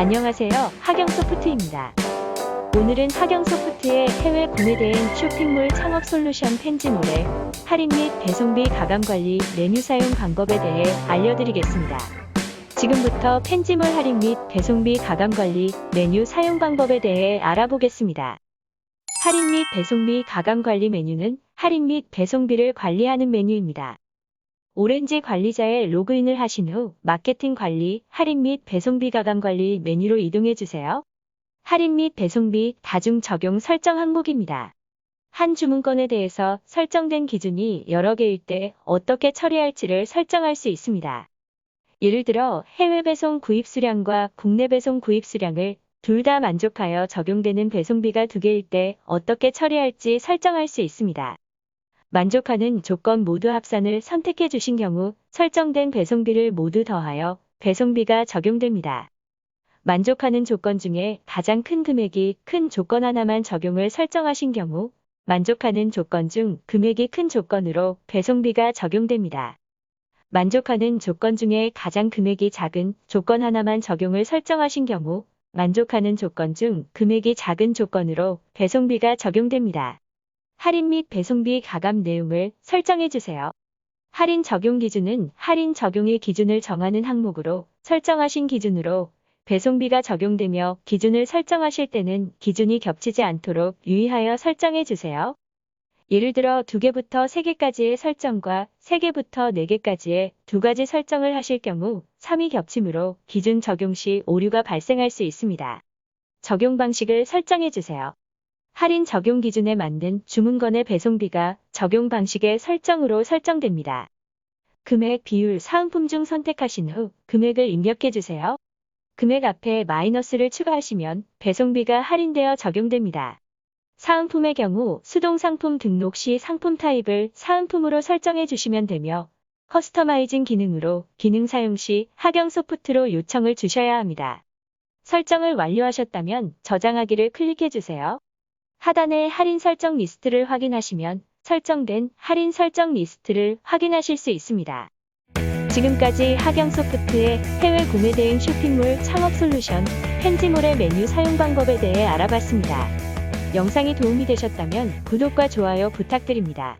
안녕하세요. 하경 소프트입니다. 오늘은 하경 소프트의 해외 구매대행 쇼핑몰 창업 솔루션 펜지몰의 할인 및 배송비 가감 관리 메뉴 사용 방법에 대해 알려드리겠습니다. 지금부터 펜지몰 할인 및 배송비 가감 관리 메뉴 사용 방법에 대해 알아보겠습니다. 할인 및 배송비 가감 관리 메뉴는 할인 및 배송비를 관리하는 메뉴입니다. 오렌지 관리자에 로그인을 하신 후 마케팅 관리, 할인 및 배송비 가감 관리 메뉴로 이동해 주세요. 할인 및 배송비 다중 적용 설정 항목입니다. 한 주문건에 대해서 설정된 기준이 여러 개일 때 어떻게 처리할지를 설정할 수 있습니다. 예를 들어 해외 배송 구입 수량과 국내 배송 구입 수량을 둘 다 만족하여 적용되는 배송비가 두 개일 때 어떻게 처리할지 설정할 수 있습니다. 만족하는 조건 모두 합산을 선택해 주신 경우 설정된 배송비를 모두 더하여 배송비가 적용됩니다. 만족하는 조건 중에 가장 큰 금액이 큰 조건 하나만 적용을 설정하신 경우 만족하는 조건 중 금액이 큰 조건으로 배송비가 적용됩니다. 만족하는 조건 중에 가장 금액이 작은 조건 하나만 적용을 설정하신 경우 만족하는 조건 중 금액이 작은 조건으로 배송비가 적용됩니다. 할인 및 배송비 가감 내용을 설정해 주세요. 할인 적용 기준은 할인 적용의 기준을 정하는 항목으로 설정하신 기준으로 배송비가 적용되며 기준을 설정하실 때는 기준이 겹치지 않도록 유의하여 설정해 주세요. 예를 들어 2개부터 3개까지의 설정과 3개부터 4개까지의 두 가지 설정을 하실 경우 3이 겹치므로 기준 적용 시 오류가 발생할 수 있습니다. 적용 방식을 설정해 주세요. 할인 적용 기준에 맞는 주문건의 배송비가 적용 방식의 설정으로 설정됩니다. 금액 비율 사은품 중 선택하신 후 금액을 입력해 주세요. 금액 앞에 마이너스를 추가하시면 배송비가 할인되어 적용됩니다. 사은품의 경우 수동 상품 등록 시 상품 타입을 사은품으로 설정해 주시면 되며 커스터마이징 기능으로 기능 사용 시 하경 소프트로 요청을 주셔야 합니다. 설정을 완료하셨다면 저장하기를 클릭해 주세요. 하단의 할인 설정 리스트를 확인하시면 설정된 할인 설정 리스트를 확인하실 수 있습니다. 지금까지 하경소프트의 해외 구매 대행 쇼핑몰 창업 솔루션 펜지몰의 메뉴 사용 방법에 대해 알아봤습니다. 영상이 도움이 되셨다면 구독과 좋아요 부탁드립니다.